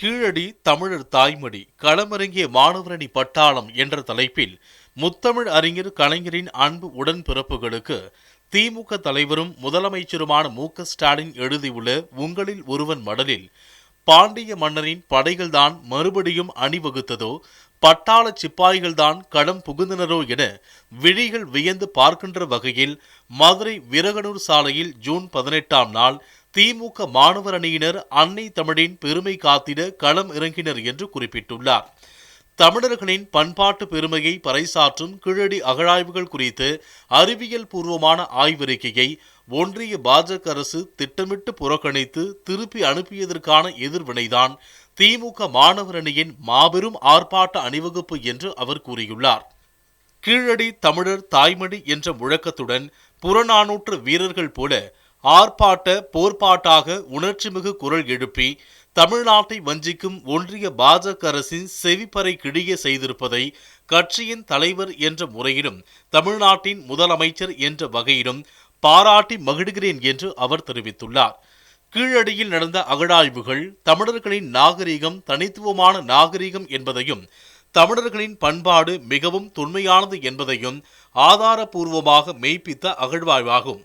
கீழடி தமிழர் தாய்மொழி களமிறங்கிய மாணவரணி பட்டாளம் என்ற தலைப்பில் முத்தமிழ் அறிஞர் கலைஞரின் அன்பு உடன்பிறப்புகளுக்கு திமுக தலைவரும் முதலமைச்சருமான மு ஸ்டாலின் எழுதியுள்ள உங்களில் ஒருவன் மடலில் பாண்டிய மன்னரின் படைகள்தான் மறுபடியும் அணிவகுத்ததோ பட்டாள சிப்பாய்கள்தான் களம் புகுந்தனரோ என விழிகள் வியந்து பார்க்கின்ற வகையில் மதுரை விரகனூர் சாலையில் ஜூன் பதினெட்டாம் நாள் திமுக மாணவர் அணியினர் அன்னை தமிழின் பெருமை காத்திட களம் இறங்கினர் என்று குறிப்பிட்டுள்ளார். தமிழர்களின் பண்பாட்டு பெருமையை பறைசாற்றும் கீழடி அகழாய்வுகள் குறித்து அறிவியல் பூர்வமான ஆய்வறிக்கையை ஒன்றிய பாஜக அரசு திட்டமிட்டு புறக்கணித்து திருப்பி அனுப்பியதற்கான எதிர்வினைதான் திமுக மாணவர் அணியின் மாபெரும் ஆர்ப்பாட்ட அணிவகுப்பு என்று அவர் கூறியுள்ளார். கீழடி தமிழர் தாய்மடி என்ற முழக்கத்துடன் புறநானூற்று வீரர்கள் போல ஆர்ப்பாட்ட போர்ப்பாட்டாக உணர்ச்சிமிகு குரல் எழுப்பி தமிழ்நாட்டை வஞ்சிக்கும் ஒன்றிய பாஜக அரசின் செவிப்பறை கிடிய செய்திருப்பதை கட்சியின் தலைவர் என்ற முறையிலும் தமிழ்நாட்டின் முதலமைச்சர் என்ற வகையிலும் பாராட்டி மகிழ்கிறேன் என்று அவர் தெரிவித்துள்ளார். கீழடியில் நடந்த அகழாய்வுகள் தமிழர்களின் நாகரிகம் தனித்துவமான நாகரிகம் என்பதையும் தமிழர்களின் பண்பாடு மிகவும் தொன்மையானது என்பதையும் ஆதாரபூர்வமாக மெய்ப்பித்த அகழ்வாய்வாகும்.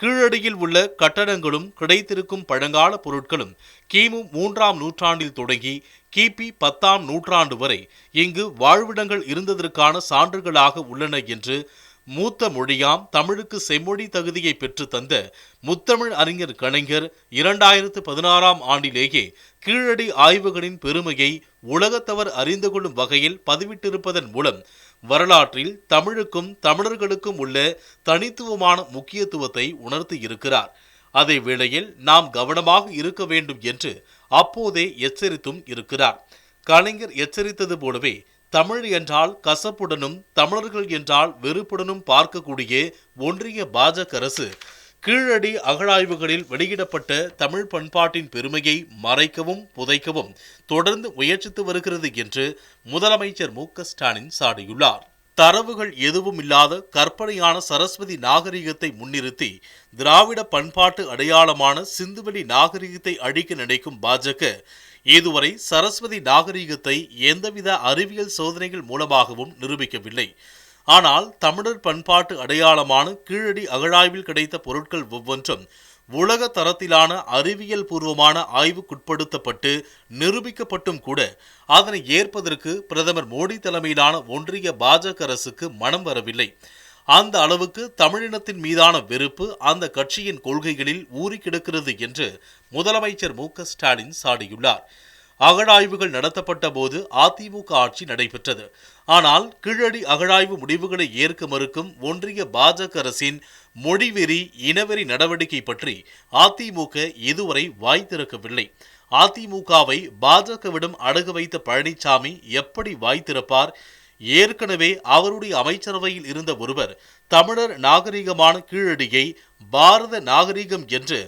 கீழடியில் உள்ள கட்டடங்களும் கிடைத்திருக்கும் பழங்கால பொருட்களும் கிமு மூன்றாம் நூற்றாண்டில் தொடங்கி கிபி பத்தாம் நூற்றாண்டு வரை இங்கு வாழ்விடங்கள் இருந்ததற்கான சான்றுகளாக உள்ளன என்று மூத்த மொழியாம் தமிழுக்கு செம்மொழி தகுதியை பெற்று தந்த முத்தமிழ் அறிஞர் கலைஞர் இரண்டாயிரத்து பதினாறாம் ஆண்டிலேயே கீழடி ஆய்வுகளின் பெருமையை உலகத்தவர் அறிந்து கொள்ளும் வகையில் பதிவிட்டிருப்பதன் மூலம் வரலாற்றில் தமிழுக்கும் தமிழர்களுக்கும் உள்ள தனித்துவமான முக்கியத்துவத்தை உணர்த்தி இருக்கிறார். அதே வேளையில் நாம் கவனமாக இருக்க வேண்டும் என்று அப்போதே எச்சரித்தும் இருக்கிறார். கலைஞர் எச்சரித்தது போலவே தமிழ் என்றால் கசப்புடனும் தமிழர்கள் என்றால் வெறுப்புடனும் பார்க்கக்கூடிய ஒன்றிய பாஜக அரசு கீழடி அகழாய்வுகளில் வெளியிடப்பட்ட தமிழ் பண்பாட்டின் பெருமையை மறைக்கவும் புதைக்கவும் தொடர்ந்து முயற்சித்து வருகிறது என்று முதலமைச்சர் மு ஸ்டாலின் சாடியுள்ளார். தரவுகள் எதுவும் இல்லாத கற்பனையான சரஸ்வதி நாகரிகத்தை முன்னிறுத்தி திராவிட பண்பாட்டு அடையாளமான சிந்துவெளி நாகரிகத்தை அழிக்க நினைக்கும் பாஜக இதுவரை சரஸ்வதி நாகரிகத்தை எந்தவித அறிவியல் சோதனைகள் மூலமாகவும் நிரூபிக்கவில்லை. ஆனால் தமிழர் பண்பாட்டு அடையாளமான கீழடி அகழாய்வில் கிடைத்த பொருட்கள் ஒவ்வொன்றும் உலக தரத்திலான அறிவியல் பூர்வமான ஆய்வுக்குட்படுத்தப்பட்டு நிரூபிக்கப்பட்டும் கூட அதனை ஏற்பதற்கு பிரதமர் மோடி தலைமையிலான ஒன்றிய பாஜக அரசுக்கு மனம் வரவில்லை. அந்த அளவுக்கு தமிழினத்தின் மீதான வெறுப்பு அந்த கட்சியின் கொள்கைகளில் ஊறி கிடக்கிறது என்று முதலமைச்சர் மு ஸ்டாலின் சாடியுள்ளார். அகழாய்வுகள் நடத்தப்பட்ட போது அதிமுக ஆட்சி நடைபெற்றது. ஆனால் கீழடி அகழாய்வு முடிவுகளை ஏற்க மறுக்கும் ஒன்றிய பாஜக அரசின் மொழிவெறி இனவெறி நடவடிக்கை பற்றி அதிமுக இதுவரை வாய் திறக்கவில்லை. அதிமுகவை பாஜகவிடம் அடகு வைத்த பழனிசாமி எப்படி வாய் திறப்பார்? ஏற்கனவே அவருடைய அமைச்சரவையில் இருந்த ஒருவர் தமிழர் நாகரிகமான கீழடியை பாரத நாகரிகம் என்று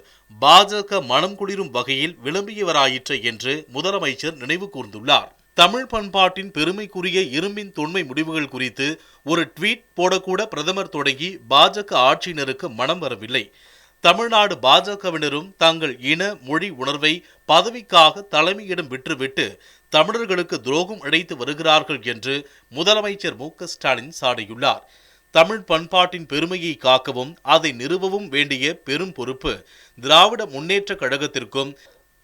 பாஜக மனம் குளிரும் வகையில் விளம்பியவராயிற்று என்று முதலமைச்சர் நினைவு கூர்ந்துள்ளார். தமிழ் பண்பாட்டின் பெருமைக்குரிய இரும்பின் தொன்மை முடிவுகள் குறித்து ஒரு ட்வீட் போடக்கூட பிரதமர் தொடங்கி பாஜக ஆட்சியினருக்கு மனம் வரவில்லை. தமிழ்நாடு பாஜகவினரும் தங்கள் இன மொழி உணர்வை பதவிக்காக தலைமையிடம் விற்றுவிட்டு தமிழர்களுக்கு துரோகம் இழைத்து வருகிறார்கள் என்று முதலமைச்சர் மு ஸ்டாலின் சாடியுள்ளார். தமிழ் பண்பாட்டின் பெருமையை காக்கவும் அதை நிறுவவும் வேண்டிய பெரும் பொறுப்பு திராவிட முன்னேற்ற கழகத்திற்கும்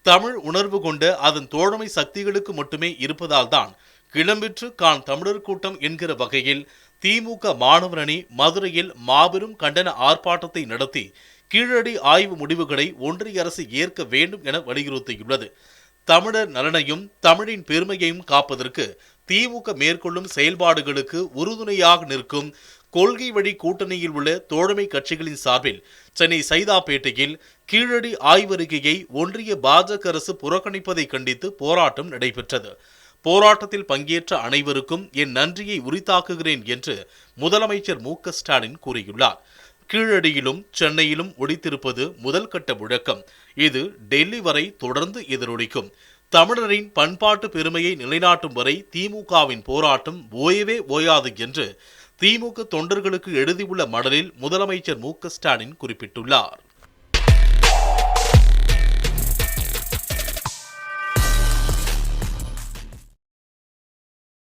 தமிழ் உணர்வு கொண்ட அதன் தோழமை சக்திகளுக்கு மட்டுமே இருப்பதால் தான் கிளம்பிற்று கான் தமிழர் கூட்டம் என்கிற வகையில் திமுக மாணவர் அணி மதுரையில் மாபெரும் கண்டன ஆர்ப்பாட்டத்தை நடத்தி கீழடி ஆய்வு முடிவுகளை ஒன்றிய அரசு ஏற்க வேண்டும் என வலியுறுத்தியுள்ளது. தமிழர் நலனையும் தமிழின் பெருமையையும் காப்பதற்கு திமுக மேற்கொள்ளும் செயல்பாடுகளுக்கு உறுதுணையாக நிற்கும் கொள்கை வழி கூட்டணியில் உள்ள தோழமை கட்சிகளின் சார்பில் சென்னை சைதாப்பேட்டையில் கீழடி ஆய்வறிக்கையை ஒன்றிய பாஜக அரசு புறக்கணிப்பதை கண்டித்து போராட்டம் நடைபெற்றது. போராட்டத்தில் பங்கேற்ற அனைவருக்கும் என் நன்றியை உரித்தாக்குகிறேன் என்று முதலமைச்சர் மு ஸ்டாலின் கூறியுள்ளார். கீழடியிலும் சென்னையிலும் ஒடித்திருப்பது முதல் கட்ட முழக்கம். இது டெல்லி வரை தொடர்ந்து எதிரொலிக்கும். தமிழரின் பண்பாட்டு பெருமையை நிலைநாட்டும் வரை திமுகவின் போராட்டம் ஓயவே ஓயாது என்று திமுக தொண்டர்களுக்கு எழுதியுள்ள மடலில் முதலமைச்சர் மு ஸ்டாலின் குறிப்பிட்டுள்ளார்.